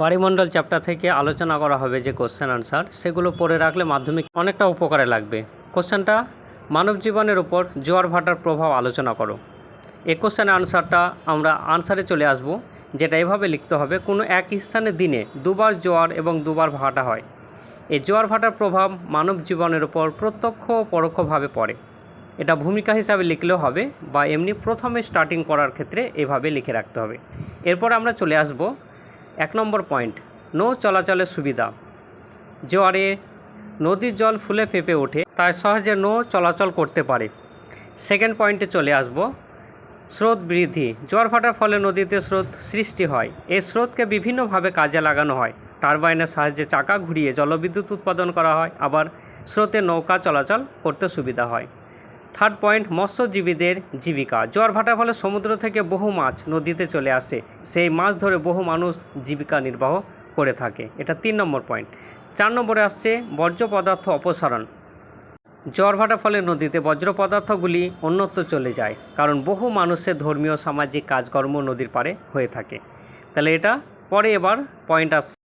বাড়িমণ্ডল chapter থেকে আলোচনা করা হবে যে কোশ্চেন আনসার সেগুলো পড়ে রাখলে মাধ্যমিক অনেকটা উপকারে লাগবে। কোশ্চেনটা মানব জীবনের উপর জোয়ার ভাটার প্রভাব আলোচনা করো। এই কোশ্চেনের আনসারটা আমরা আনসারে চলে আসব, যেটা এভাবে লিখতে হবে, কোনো এক স্থানে দিনে দুবার জোয়ার এবং দুবার ভাটা হয়। এই জোয়ার ভাটার প্রভাব মানব জীবনের উপর প্রত্যক্ষ ও পরোক্ষভাবে পড়ে। এটা ভূমিকা হিসাবে লিখলেও হবে বা এমনি প্রথমে স্টার্টিং করার ক্ষেত্রে এভাবে লিখে রাখতে হবে। এরপর আমরা চলে আসব এক নম্বর পয়েন্ট, নৌ চলাচলের সুবিধা। জোয়ারে নদীর জল ফুলে ফেপে ওঠে, তাই সহজে নৌ চলাচল করতে পারে। সেকেন্ড পয়েন্টে চলে আসব, স্রোত বৃদ্ধি। জোয়ার ভাটার ফলে নদীতে স্রোত সৃষ্টি হয়। এই স্রোতকে বিভিন্নভাবে কাজে লাগানো হয়। টারবাইনের সাহায্যে চাকা ঘুরিয়ে জলবিদ্যুৎ উৎপাদন করা হয়, আবার স্রোতে নৌকা চলাচল করতে সুবিধা হয়। থার্ড পয়েন্ট মৎস্যজীবীদের জীবিকা। জোয়ার ভাটার ফলে সমুদ্র থেকে বহু মাছ নদীতে চলে আসে। সেই মাছ ধরে বহু মানুষ জীবিকা নির্বাহ করে থাকে। এটা তিন নম্বর পয়েন্ট চার নম্বরে আসছে বর্জ্য পদার্থ অপসারণ। জ্বর ভাটার ফলে নদীতে বজ্র পদার্থগুলি অন্যত্র চলে যায়, কারণ বহু মানুষের ধর্মীয় সামাজিক কাজকর্ম নদীর পাড়ে হয়ে থাকে। তাহলে এটা পরে এবার পয়েন্ট আসছে।